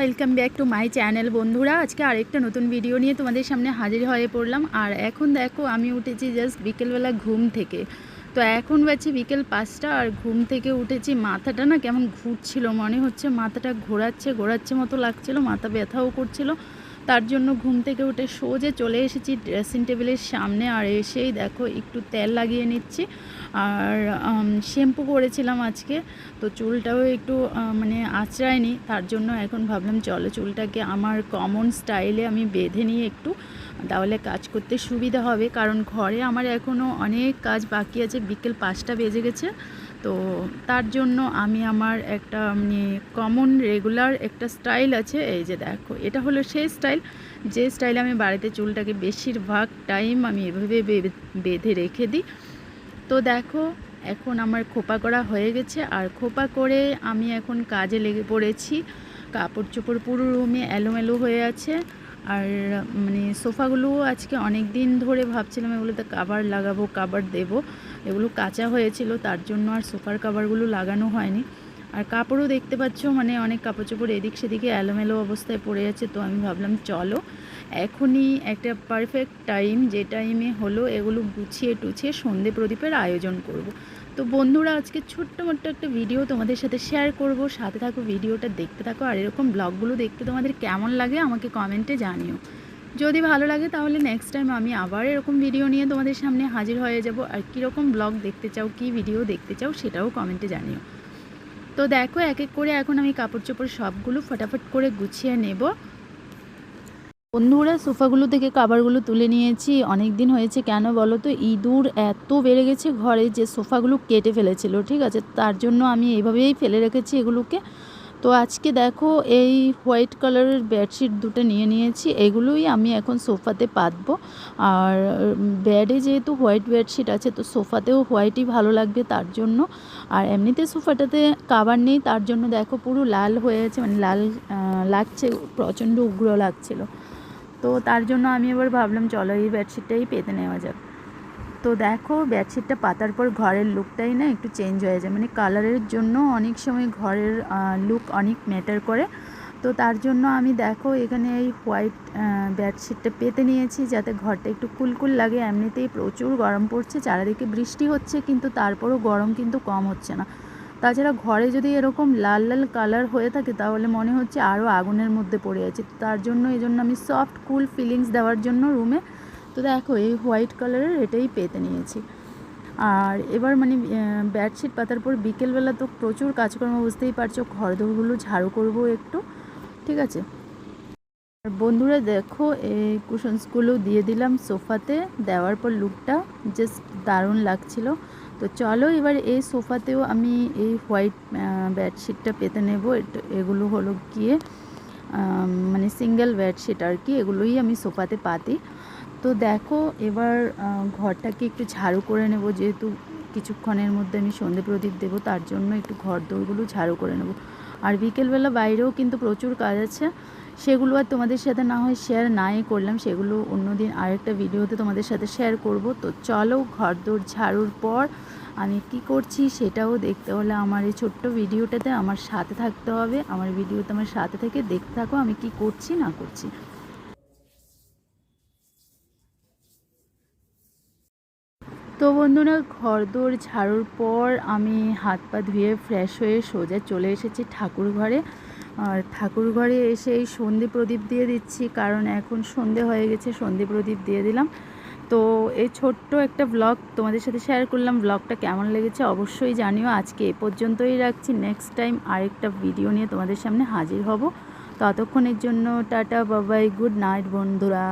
Welcome back to my channel বন্ধুরা। আজকে আরেকটা নতুন ভিডিও নিয়ে তোমাদের সামনে হাজির হয়ে পড়লাম। আর এখন দেখো, আমি উঠেছি জাস্ট বিকেলবেলা ঘুম থেকে। তো এখন বাজছে বিকেল পাঁচটা, আর ঘুম থেকে উঠেছি, মাথাটা না কেমন ঘুরছিল, মনে হচ্ছে মাথাটা ঘোরাচ্ছে ঘোরাচ্ছে মতো লাগছিল, মাথা ব্যথাও করছিল। তার জন্য ঘুম থেকে উঠে সোজে চলে এসেছি ড্রেসিং টেবিলের সামনে। আর এসেই দেখো, একটু তেল লাগিয়ে নিচ্ছি। আর শ্যাম্পু করেছিলাম আজকে। তো চুলটাও একটু মানে আঁচড়ায়নি। তার জন্য এখন ভাবলাম, চলো চুলটাকে আমার কমন স্টাইলে আমি বেঁধে নিয়ে একটু। তাহলে কাজ করতে সুবিধা হবে। কারণ ঘরে আমার এখনও অনেক কাজ বাকি আছে। বিকেল পাঁচটা বেজে গেছে। তো তার জন্য আমি আমার একটা মানে কমন রেগুলার একটা স্টাইল আছে। এই যে দেখো, এটা হলো সেই স্টাইল যে স্টাইলে আমি বাড়িতে চুলটাকে বেশিরভাগ টাইম আমি এভাবে বেঁধে রেখে দিই। তো দেখো, এখন আমার খোপা করা হয়ে গেছে। আর খোপা করে আমি এখন কাজে লেগে পড়েছি। কাপড় চোপড় পুরো রুমে এলোমেলো হয়ে আছে। আর মানে সোফাগুলোও আজকে অনেক দিন ধরে ভাবছিলাম এগুলোতে কাবার লাগাবো কাবার দেবো। এগুলো কাঁচা হয়েছিল, তার জন্য আর সোফার কাভারগুলো লাগানো হয়নি আর কাপড়ও দেখতে পাচ্ছ মানে অনেক কাপড় চোপড় এদিক সেদিকে এলোমেলো অবস্থায় পড়ে আছে, তো আমি ভাবলাম চলো, এখনই একটা পারফেক্ট টাইম যে টাইমে হলো এগুলো গুছিয়ে টুছিয়ে সন্ধে প্রদীপের আয়োজন করব। তো বন্ধুরা, আজকে ছোট্ট মোট্ট একটা ভিডিও তোমাদের সাথে শেয়ার করব, সাথে থাকো ভিডিওটা দেখতে থাকো, আর এরকম ব্লগগুলো দেখতে তোমাদের কেমন লাগে আমাকে কমেন্টে জানিও যদি ভালো লাগে তাহলে নেক্সট টাইম আমি আবার এরকম ভিডিও নিয়ে তোমাদের সামনে হাজির হয়ে যাব। আর কীরকম ব্লগ দেখতে চাও, কী ভিডিও দেখতে চাও সেটাও কমেন্টে জানিও। তো দেখো এক এক করে এখন আমি কাপড় চোপড় সবগুলো ফটাফট করে গুছিয়ে নেব। বন্ধুরা, সোফাগুলো থেকে কাবারগুলো তুলে নিয়েছি। অনেক দিন হয়েছে কেন বলো তো? ইঁদুর এত বেড়ে গেছে ঘরে যে সোফাগুলো কেটে ফেলেছিল, ঠিক আছে? তার জন্য আমি এইভাবেই ফেলে রেখেছি এগুলোকে। তো আজকে দেখো এই হোয়াইট কালারের বেডশিট দুটো নিয়ে নিয়েছি, এগুলোই আমি এখন সোফাতে পাতবো। আর বেডে যেহেতু হোয়াইট বেডশিট আছে, তো সোফাতেও হোয়াইটই ভালো লাগবে তার জন্য। আর এমনিতে সোফাটাতে কাবার নেই, তার জন্য দেখো পুরো লাল হয়ে আছে মানে লাল লাগছে, প্রচণ্ড উগ্র লাগছিল। তো তার জন্য আমি এবার ভাবলাম, চলো এই বেডশিটটাই পেতে নেওয়া যাক। তো দেখো বেডশিটটা পাতার পর ঘরের লুকটাই না একটু চেঞ্জ হয়ে যায়। মানে কালারের জন্য অনেক সময় ঘরের লুক অনেক ম্যাটার করে। তো তার জন্য আমি দেখো, এখানে এই হোয়াইট বেডশিটটা পেতে নিয়েছি যাতে ঘরটা একটু কুলকুল লাগে। এমনিতেই প্রচুর গরম পড়ছে, চারিদিকে বৃষ্টি হচ্ছে কিন্তু তারপরও গরম কিন্তু কম হচ্ছে না। তাছাড়া ঘরে যদি এরকম লাল লাল কালার হয়ে থাকে, তাহলে মনে হচ্ছে আরও আগুনের মধ্যে পড়ে আছে। তার জন্য এই জন্য আমি সফট কুল ফিলিংস দেওয়ার জন্য রুমে দেখো, এই হোয়াইট কালারের এটাই পেতে নিয়েছি। আর এবার মানে বেডশিট পাতার পর বিকেলবেলা তো প্রচুর কাজকর্ম, বুঝতেই পারছ, ঘরদোরগুলো ঝাড়ু করব একটু, ঠিক আছে? আর বন্ধুরা দেখো, এই কুশনসগুলো দিয়ে দিলাম সোফাতে, দেওয়ার পর লুকটা জাস্ট দারুণ লাগছিল। তো চলো এবার এই সোফাতেও আমি এই হোয়াইট বেডশিটটা পেতে নেব এগুলো হলো গিয়ে মানে সিঙ্গেল বেডশিট আর কি, এগুলোই আমি সোফাতে পাতি। তো দেখো, এবার ঘরটাকে একটু ঝাড়ু করে নেব, যেহেতু কিছুক্ষণের মধ্যে আমি সন্ধে প্রদীপ দেবো, তার জন্য একটু ঘর দৌড়গুলো ঝাড়ু করে নেব। আর বিকেলবেলা বাইরেও কিন্তু প্রচুর কাজ আছে, সেগুলো আর তোমাদের সাথে না হয় শেয়ার নাই করলাম, সেগুলো অন্যদিন আরেকটা ভিডিওতে তোমাদের সাথে শেয়ার করব। তো চলো ঘর দৌড় ঝাড়ুর পর আমি কি করছি সেটাও দেখতে হলে আমার এই ছোট্ট ভিডিওটাতে আমার সাথে থাকতে হবে, আমার ভিডিওতে আমার সাথে থেকে দেখতে থাকো আমি কি করছি না করছি। তো বন্ধুরা, ঘরদোর ঝাড়ুর পর আমি হাত পা ধুয়ে ফ্রেশ হয়ে সোজা চলে এসেছি ঠাকুর ঘরে। আর ঠাকুর ঘরে এসে এই সন্ধে প্রদীপ দিয়ে দিচ্ছি, কারণ এখন সন্ধে হয়ে গেছে, সন্ধে প্রদীপ দিয়ে দিলাম। তো এই ছোট্ট একটা ব্লগ তোমাদের সাথে শেয়ার করলাম। ব্লগটা কেমন লেগেছে অবশ্যই জানিও। আজকে এ পর্যন্তই রাখছি। নেক্সট টাইম আরেকটা ভিডিও নিয়ে তোমাদের সামনে হাজির হব। ততক্ষণের জন্য টাটা বাবাই গুড নাইট বন্ধুরা।